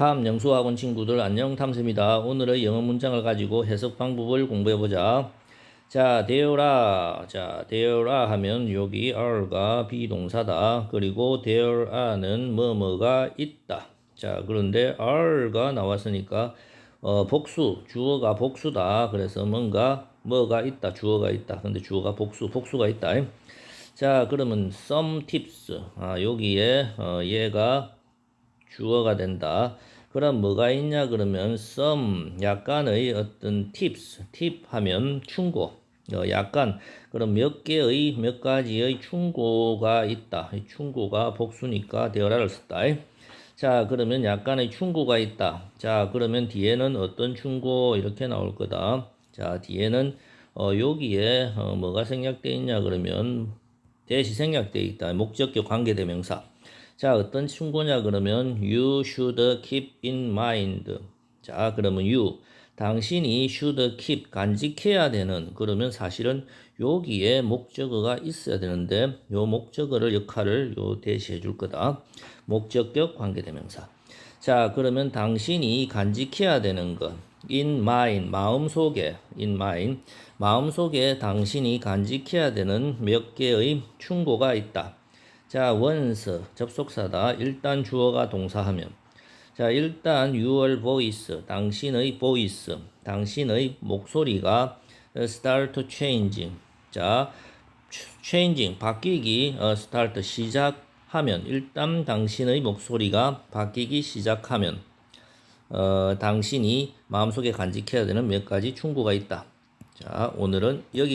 탐 영수학원 친구들 안녕 탐쌤입니다. 오늘의 영어 문장을 가지고 해석 방법을 공부해 보자. 자, there아. 자, there아 하면 여기 are가 비동사다. 그리고 there are는 뭐뭐가 있다. 자, 그런데 are가 나왔으니까 어, 복수, 주어가 복수다. 그래서 뭔가 뭐가 있다. 주어가 있다. 근데 주어가 복수, 복수가 있다. 자, 그러면 some tips. 아, 여기에 어, 얘가 주어가 된다. 그럼 뭐가 있냐 그러면 some 약간의 어떤 tips, 팁 하면 충고. 어, 약간 그럼 몇 개의 몇 가지의 충고가 있다. 이 충고가 복수니까 되어라를 썼다. 자 그러면 약간의 충고가 있다. 자 그러면 뒤에는 어떤 충고 이렇게 나올 거다. 자 뒤에는 어, 여기에 어, 뭐가 생략되어 있냐 그러면 대시 생략되어 있다. 목적격 관계대명사. 자, 어떤 충고냐 그러면 you should keep in mind. 자, 그러면 you 당신이 should keep 간직해야 되는 그러면 사실은 여기에 목적어가 있어야 되는데 요 목적어를 역할을 요 대시해 줄 거다. 목적격 관계대명사. 자, 그러면 당신이 간직해야 되는 것 in mind 마음속에 in mind 마음속에 당신이 간직해야 되는 몇 개의 충고가 있다. 자, once 접속사다. 일단 주어가 동사하면 자, 일단 your voice 당신의 voice 당신의 목소리가 start changing. 자, changing 바뀌기 어, start 시작하면 일단 당신의 목소리가 바뀌기 시작하면 어, 당신이 마음속에 간직해야 되는 몇 가지 충고가 있다. 자, 오늘은 여기